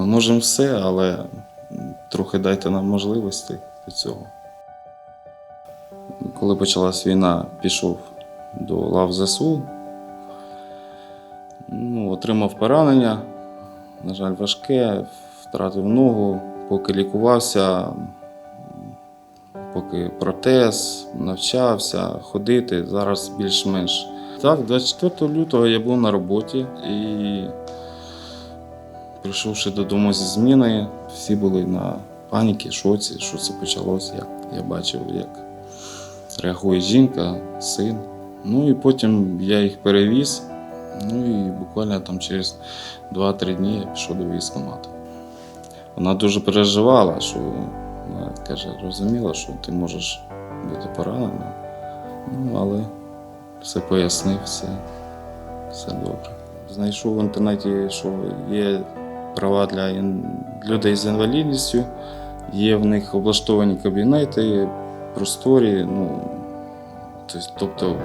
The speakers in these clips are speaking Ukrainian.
Ми можемо все, але трохи дайте нам можливості до цього. Коли почалась війна, пішов до лав ЗСУ, ну, отримав поранення, на жаль, важке, втратив ногу, поки лікувався, поки протез, навчався ходити, зараз більш-менш. Так, 24 лютого я був на роботі і прийшовши додому зі зміни, всі були на паніки, шоці, що це почалося. Як я бачив, як реагує жінка, син. Ну і потім я їх перевіз. Ну і буквально там через 2-3 дні я пішов до військкомату. Вона дуже переживала, що вона каже, розуміла, що ти можеш бути поранена. Ну, але все пояснив, все, все добре. Знайшов в інтернеті, що є права для людей з інвалідністю, є в них облаштовані кабінети, просторі. Ну, тобто-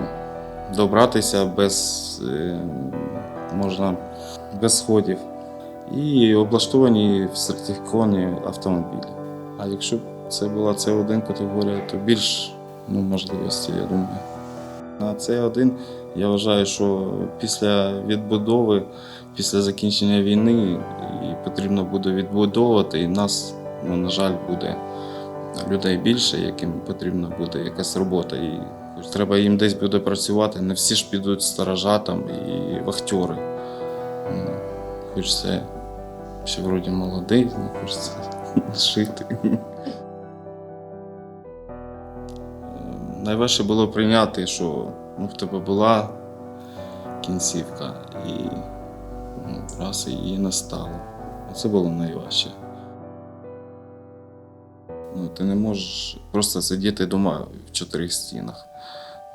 добратися без, е, можна без сходів. І облаштовані сертифіковані автомобілі. А якщо б це була С1 категорія, то більш ну, можливості, я думаю. На С1 я вважаю, що після відбудови, після закінчення війни і потрібно буде відбудовувати, і нас, ну, на жаль, буде людей більше, яким потрібна буде якась робота. І треба їм десь буде працювати. Не всі ж підуть сторожатам і вахтери. Ну, Хочеться ще вроді молодий, ну, хочеться жити. Найважче було прийняти, що ну, в тебе була кінцівка, і ну, раз її не стало. Це було найважче. Ну, ти не можеш просто сидіти вдома в чотирьох стінах.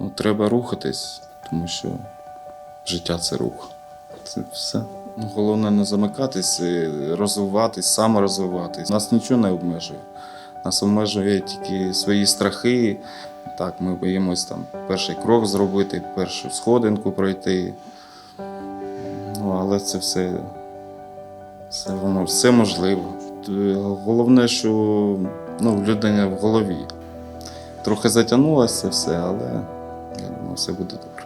Ну, треба рухатись, тому що життя це рух. Це все. Ну, головне не замикатись, е, розвиватись, саморозвиватись. Нас нічого не обмежує. Нас обмежує тільки свої страхи. Так, ми боїмось там перший крок зробити, першу сходинку пройти. Ну, але це все, все, воно, все можливо. Головне, що ну, в в голові. Трохи затягнулося все, але я думаю, все буде добре.